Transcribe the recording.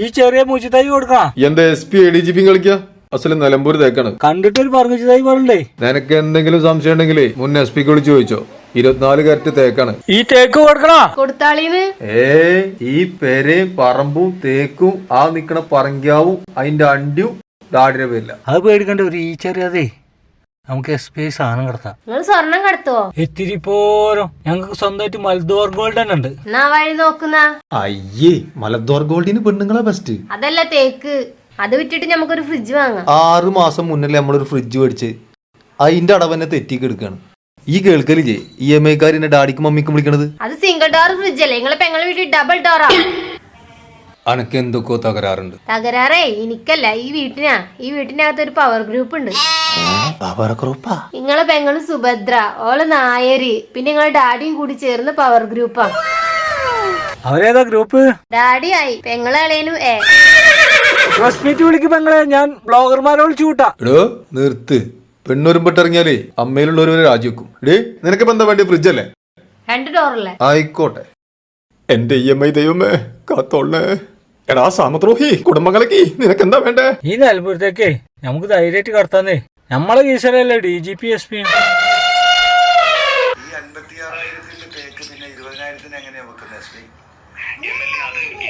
ഈ ചെറിയ മൂച്ചിത്തായി കൊടുക്കാം. എന്താ S P A D G P കളിക്കാ? അസൽ നിലമ്പൂർ തേക്കാണ്. കണ്ടിട്ട് ഒരു പറങ്ങിച്ചതായി പറഞ്ഞേ നിനക്ക് എന്തെങ്കിലും സംശയം ഉണ്ടെങ്കിലേ മുൻ എസ് പിക്ക് വിളിച്ചു ചോദിച്ചോ. ഇരുപത്തിനാല് കാരറ്റ് തേക്കാണ്. ഈ തേക്ക് കൊടുക്കണോ? കൊടുത്താളീന്ന്? ഏ ഈ പെരയും പറമ്പും തേക്കും ആ നിക്കണ പറങ്കാവും അതിന്റെ അണ്ടിയും ഡാഡിയുടെ പേരില്ല അത് പേടിക്കണ്ട ഒരു ഈ ചെറിയതേ നമുക്ക് എസ് പി ഐ സാധനം കടത്താം. നിങ്ങൾ സ്വർണം കടത്തുവോ? ഇത്തിരി പോരോ. ഞങ്ങൾക്ക് സ്വന്തമായിട്ട് മലദ്വാർ ഗോൾഡ് തന്നെ ഉണ്ട്. എന്നാ വഴി നോക്കുന്ന? അയ്യേ മലദ്വാർ ഗോൾഡിന് പെണ്ണുങ്ങളെ ബെസ്റ്റ് അതല്ല തേക്ക്. അത് വിറ്റിട്ട് നമുക്കൊരു ഫ്രിഡ്ജ് വാങ്ങാം. ആറ് മാസം മുന്നല്ലേ നമ്മളൊരു ഫ്രിഡ്ജ് മേടിച്ച്. അതിന്റെ അടവന്നെ തെറ്റിക്കെടുക്കാണ് ഈ കേൾക്കലില്ലേ? ഇ എം ഐക്കാരിന്റെ ഡാഡിക്കും മമ്മിക്കും വിളിക്കണത്? അത് സിംഗിൾ ഡോർ ഫ്രിഡ്ജ് അല്ലേ? നിങ്ങളെ പെങ്ങളെ വീട്ടിൽ ഡബിൾ ഡോറാ അനക്ക് എന്തൊക്കെയോ തകരാറുണ്ട്. തകരാറേ എനിക്കല്ല. ഈ വീട്ടിനാ. ഈ വീട്ടിനകത്ത് ഒരു പവർ ഗ്രൂപ്പ് ഉണ്ട്. നിങ്ങളെ പെങ്ങൾ സുഭദ്ര ഓൾ നായര് പിന്നെ നിങ്ങളെ ഡാഡിയും കൂടി ചേർന്ന് പവർ ഗ്രൂപ്പാ അവരേതാ ഗ്രൂപ്പ് ഡാഡി ആയി പെങ്ങളെ എ. ഏ പ്രസ് മീറ്റ് വിളിക്കുമ്പോ നിങ്ങളെ ഞാൻ ബ്ലോഗർമാരെ വിളിച്ചു കൂട്ടാ. എടോ നിർത്ത്. പെണ്ണൊരുമ്പിട്ടിറങ്ങിയാലേ അമ്മയിലുള്ളവർ രാജിവെക്കും. ഡേ നിനക്ക് എന്താ വേണ്ടി ഫ്രിഡ്ജ് അല്ലേ? രണ്ട് ഡോറല്ലേ ആയിക്കോട്ടെ. എന്റെ ഇ എം ഐ ദൈവമേ കാത്തോളേ എടാ സാമദ്രോഹി കുടുംബങ്ങളേക്ക് നിനക്ക് എന്താ വേണ്ടേ? ഈ നിലമ്പൂരത്തേക്കേ നമുക്ക് ധൈര്യമായിട്ട് കടത്താന്നേ. നമ്മളെ കീശലല്ലേ D G P S P